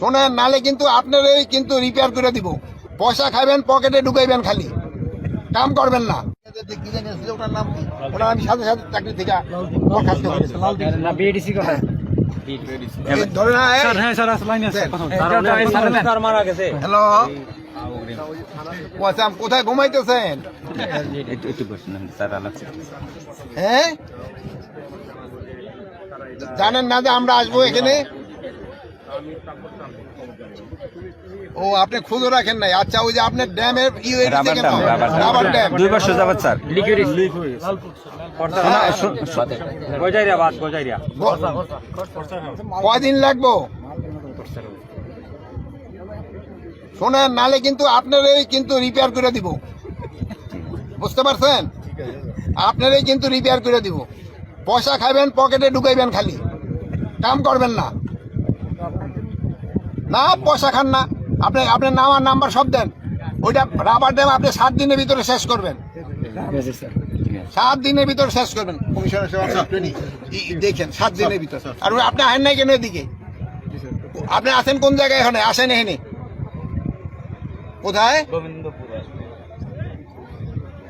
শোনেন নালে কিন্তু আপনারই কিন্তু রিপেয়ার করে দিব। পয়সা খাবেন পকেটে ঢুকাইবেন খালি। কাম করবেন না। কি জানি ছিল ওটার নাম কি ওটা আমি সাথে সাথে চাকরি থেকে বরখাস্ত না বিএডিসি এই এই। হ্যাঁ স্যার লাইনে আছে স্যার মারা গেছে। হ্যালো। কোথায় ঘুমাইতেছেন? হ্যাঁ? জানেন না যে আমরা আসব এখানে? ও আপনি খুঁজো রাখেন নাই। আচ্ছা ওই যে আপনার ড্যামের? রাবার ড্যাম দুই বছর যাবত স্যার। লিকুইড বাদ কয়দিন লাগবো? শোনেন নালে কিন্তু আপনারই কিন্তু রিপেয়ার করে দিব। বুঝতে পারছেন? আপনারই কিন্তু রিপেয়ার করে দিব। পয়সা খাবেন পকেটে ঢুকাইবেন খালি। কাম করবেন না। না পয়সা খান না। আপনি আপনার নাম আর নাম্বার সব দেন। ওইটা রাবার ড্যাম আপনি সাত দিনের ভিতরে শেষ করবেন। সাত দিনের ভিতরে শেষ করবেন। কমিশনার ই দেখেন সাত দিনের ভিতরে। আর ওই আপনি আহেন নাই কেন এদিকে? আপনি আছেন কোন জায়গায় এখানে? আসেন এখানে। কোথায়?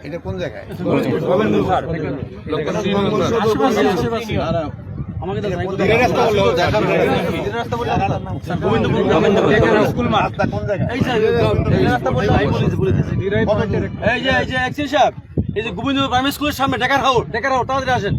এটা কোন জায়গায়? এই যে এই যে এক্সি সাহেব এই যে গোবিন্দ প্রাইমারি স্কুলের সামনে ডেকার হাউস ডেকার হাউ তাড়াতাড়ি আসেন।